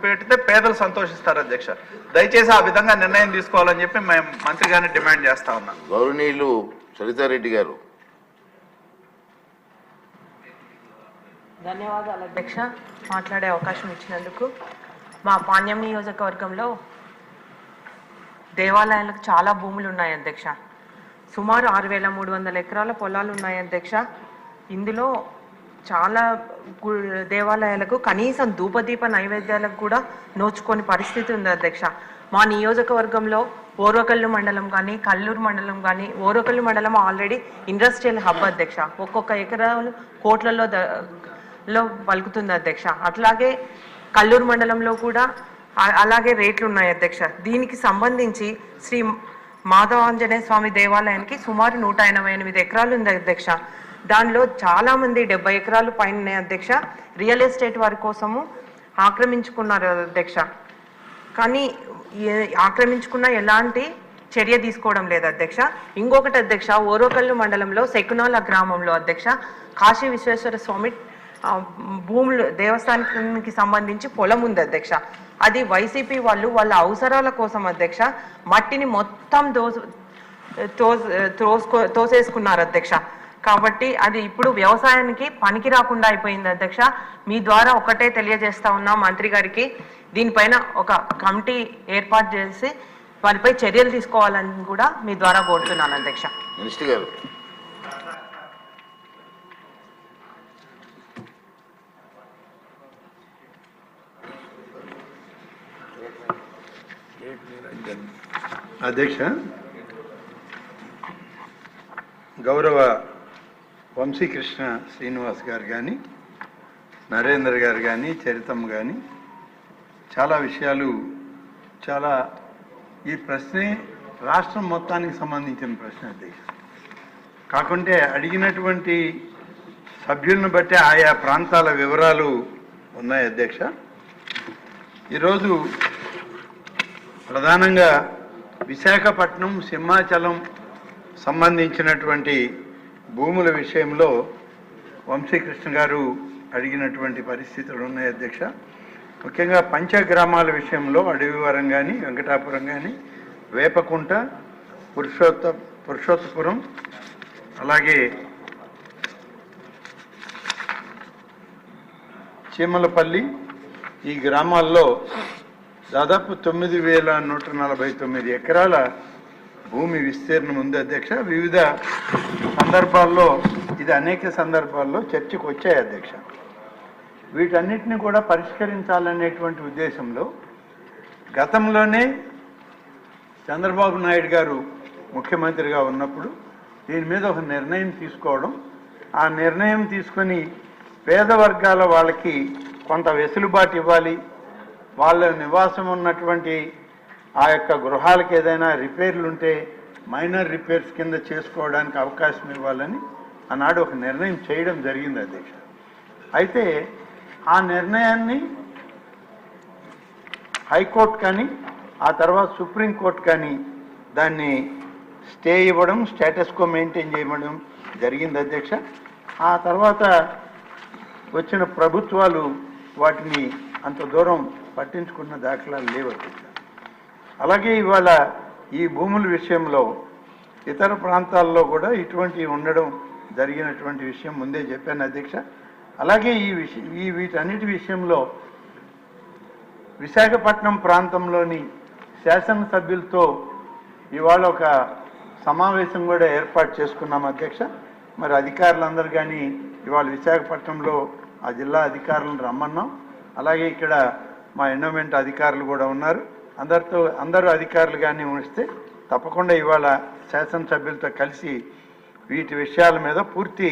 చూపెడితే పేదలు సంతోషిస్తారు అధ్యక్ష. దయచేసి ఆ విధంగా నిర్ణయం తీసుకోవాలని చెప్పి మేము మంత్రి గారిని డిమాండ్ చేస్తా ఉన్నాం. గౌరవనీయులు సరితారెడ్డి గారు. ధన్యవాదాలు అధ్యక్ష. మాట్లాడే అవకాశం ఇచ్చినందుకు మా పాణ్యం నియోజకవర్గంలో దేవాలయాలకు చాలా భూములు ఉన్నాయి అధ్యక్ష. సుమారు ఆరు వేల మూడు వందల ఎకరాల పొలాలు ఉన్నాయి అధ్యక్ష. ఇందులో చాలా దేవాలయాలకు కనీసం ధూపదీప నైవేద్యాలకు కూడా నోచుకొని పరిస్థితి ఉంది అధ్యక్ష. మా నియోజకవర్గంలో ఓరకల్లు మండలం కానీ కల్లూరు మండలం కానీ ఓరకల్లు మండలం ఆల్రెడీ ఇండస్ట్రియల్ హబ్ అధ్యక్ష. ఒక్కొక్క ఎకరాలు కోట్లలో ద- లో పలుకుతుంది అధ్యక్ష. అట్లాగే కల్లూరు మండలంలో కూడా అలాగే రేట్లు ఉన్నాయి అధ్యక్ష. దీనికి సంబంధించి శ్రీ మాధవాంజనేయ స్వామి దేవాలయానికి సుమారు నూట ఎనభై ఎనిమిది ఎకరాలు ఉంది అధ్యక్ష. దానిలో చాలామంది డెబ్బై ఎకరాలు పైన అధ్యక్ష. రియల్ ఎస్టేట్ వారి కోసము ఆక్రమించుకున్నారు అధ్యక్ష. కానీ ఏ- ఆక్రమించుకున్న ఎలాంటి చర్య తీసుకోవడం లేదు అధ్యక్ష. ఇంకొకటి అధ్యక్ష ఓరోకల్లు మండలంలో శకునాల గ్రామంలో అధ్యక్ష కాశీ విశ్వేశ్వర స్వామి భూములు దేవస్థానానికి సంబంధించి పొలం ఉంది అధ్యక్ష. అది వైసీపీ వాళ్ళు వాళ్ళ అవసరాల కోసం అధ్యక్ష మట్టిని మొత్తం దోసు తో తోసుకో తోసేసుకున్నారు అధ్యక్ష. కాబట్టి అది ఇప్పుడు వ్యవసాయానికి పనికి రాకుండా అయిపోయింది అధ్యక్ష. మీ ద్వారా ఒకటే తెలియజేస్తా ఉన్నా మంత్రి గారికి. దీనిపైన ఒక కమిటీ ఏర్పాటు చేసి వారిపై చర్యలు తీసుకోవాలని కూడా మీ ద్వారా కోరుతున్నాను అధ్యక్ష. మినిస్టర్ గారు. అధ్యక్ష గౌరవ వంశీకృష్ణ శ్రీనివాస్ గారు కానీ నరేందర్ గారు కానీ చరితమ్మ కానీ చాలా విషయాలు చాలా ఈ ప్రశ్నే రాష్ట్రం మొత్తానికి సంబంధించిన ప్రశ్న అధ్యక్ష కాకుంటే అడిగినటువంటి సభ్యులను బట్టి ఆయా ప్రాంతాల వివరాలు ఉన్నాయి అధ్యక్ష. ఈరోజు ప్రధానంగా విశాఖపట్నం సింహాచలం సంబంధించినటువంటి భూముల విషయంలో వంశీకృష్ణ గారు అడిగినటువంటి పరిస్థితులు ఉన్నాయి అధ్యక్ష. ముఖ్యంగా పంచగ్రామాల విషయంలో అడవివరం కానీ వెంకటాపురం కానీ వేపకుంట పురుషోత్త పురుషోత్తపురం అలాగే చీమలపల్లి ఈ గ్రామాల్లో దాదాపు తొమ్మిది వేల నూట నలభై తొమ్మిది ఎకరాల భూమి విస్తీర్ణం ఉంది అధ్యక్ష. వివిధ సందర్భాల్లో ఇది అనేక సందర్భాల్లో చర్చకు వచ్చాయి అధ్యక్ష. వీటన్నిటిని కూడా పరిష్కరించాలనేటువంటి ఉద్దేశంలో గతంలోనే చంద్రబాబు నాయుడు గారు ముఖ్యమంత్రిగా ఉన్నప్పుడు దీని మీద ఒక నిర్ణయం తీసుకోవడం ఆ నిర్ణయం తీసుకొని పేద వర్గాల వాళ్ళకి కొంత వెసులుబాటు ఇవ్వాలి వాళ్ళ నివాసం ఉన్నటువంటి ఆ యొక్క గృహాలకు ఏదైనా రిపేర్లు ఉంటే మైనర్ రిపేర్స్ కింద చేసుకోవడానికి అవకాశం ఇవ్వాలని ఆనాడు ఒక నిర్ణయం చేయడం జరిగింది అధ్యక్ష. అయితే ఆ నిర్ణయాన్ని హైకోర్టు కానీ ఆ తర్వాత సుప్రీంకోర్టు కానీ దాన్ని స్టే ఇవ్వడం స్టేటస్కో మెయింటైన్ చేయడం జరిగింది అధ్యక్ష. ఆ తర్వాత వచ్చిన ప్రభుత్వాలు వాటిని అంత దూరం పట్టించుకున్న దాఖలాలు లేవు అధ్యక్ష. అలాగే ఇవాళ ఈ భూముల విషయంలో ఇతర ప్రాంతాల్లో కూడా ఇటువంటి ఉండడం జరిగినటువంటి విషయం ముందే చెప్పాను అధ్యక్ష. అలాగే ఈ విషయం ఈ వీటన్నిటి విషయంలో విశాఖపట్నం ప్రాంతంలోని శాసనసభ్యులతో ఇవాళ ఒక సమావేశం కూడా ఏర్పాటు చేసుకున్నాం అధ్యక్ష. మరి అధికారులందరూ కానీ ఇవాళ విశాఖపట్నంలో ఆ జిల్లా అధికారులను రమ్మన్నాం. అలాగే ఇక్కడ మా ఎండోమెంట్ అధికారులు కూడా ఉన్నారు. అందరితో అందరూ అధికారులు కానీ ఉంచితే తప్పకుండా ఇవాళ శాసనసభ్యులతో కలిసి వీటి విషయాల మీద పూర్తి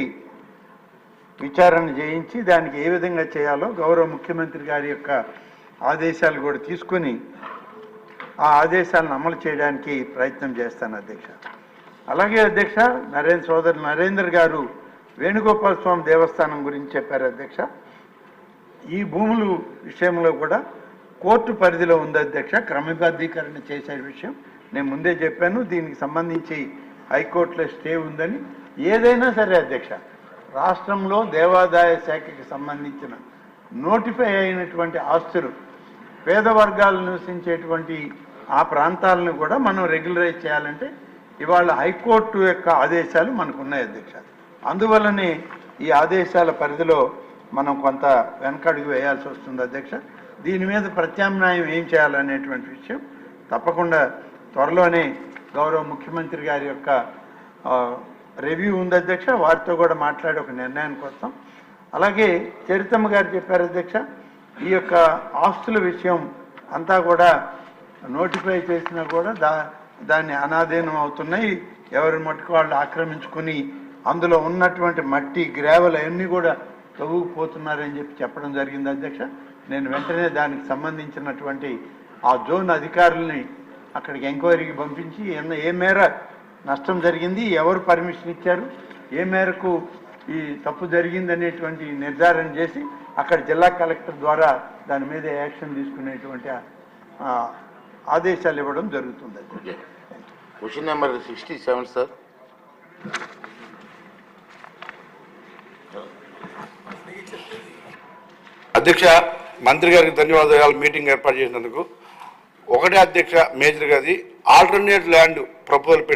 విచారణ చేయించి దానికి ఏ విధంగా చేయాలో గౌరవ ముఖ్యమంత్రి గారి యొక్క ఆదేశాలు కూడా తీసుకొని ఆ ఆదేశాలను అమలు చేయడానికి ప్రయత్నం చేస్తాను అధ్యక్ష. అలాగే అధ్యక్ష నరేంద్ర సోదరు నరేందర్ గారు వేణుగోపాల స్వామి దేవస్థానం గురించి చెప్పారు అధ్యక్ష. ఈ భూములు విషయంలో కూడా కోర్టు పరిధిలో ఉంది అధ్యక్ష. క్రమబద్ధీకరణ చేసే విషయం నేను ముందే చెప్పాను. దీనికి సంబంధించి హైకోర్టులో స్టే ఉందని. ఏదైనా సరే అధ్యక్ష రాష్ట్రంలో దేవాదాయ శాఖకి సంబంధించిన నోటిఫై అయినటువంటి ఆస్తులు పేద వర్గాలు నివసించేటువంటి ఆ ప్రాంతాలను కూడా మనం రెగ్యులరైజ్ చేయాలంటే ఇవాళ హైకోర్టు యొక్క ఆదేశాలు మనకు ఉన్నాయి అధ్యక్ష. అందువల్లనే ఈ ఆదేశాల పరిధిలో మనం కొంత వెనకడుగు వేయాల్సి వస్తుంది అధ్యక్ష. దీని మీద ప్రత్యామ్నాయం ఏం చేయాలనేటువంటి విషయం తప్పకుండా త్వరలోనే గౌరవ ముఖ్యమంత్రి గారి యొక్క రివ్యూ ఉంది అధ్యక్ష. వారితో కూడా మాట్లాడి ఒక నిర్ణయానికి వస్తాం అలాగే చరితమ్మ గారు చెప్పారు అధ్యక్ష ఈ యొక్క ఆస్తుల విషయం అంతా కూడా నోటిఫై చేసినా కూడా దా దాన్ని అనాధీనం అవుతున్నాయి. ఎవరి మట్టుకు వాళ్ళు ఆక్రమించుకుని అందులో ఉన్నటువంటి మట్టి గ్రావెల్ అవన్నీ కూడా తవ్వుకుపోతున్నారని చెప్పి చెప్పడం జరిగింది అధ్యక్ష. నేను వెంటనే దానికి సంబంధించినటువంటి ఆ జోన్ అధికారుల్ని అక్కడికి ఎంక్వైరీకి పంపించి ఎన్న- ఏ మేర నష్టం జరిగింది ఎవరు పర్మిషన్ ఇచ్చారు ఏ మేరకు ఈ తప్పు జరిగింది అనేటువంటి నిర్ధారణ చేసి అక్కడ జిల్లా కలెక్టర్ ద్వారా దాని మీద యాక్షన్ తీసుకునేటువంటి ఆదేశాలు ఇవ్వడం జరుగుతుంది. Question number sixty seven sir. అధ్యక్ష మంత్రి గారికి ధన్యవాదాలు మీటింగ్ ఏర్పాటు చేసినందుకు. ఒకటే అధ్యక్ష మేజర్ గారి ఆల్టర్నేట్ ల్యాండ్ ప్రపోజల్ పెట్టి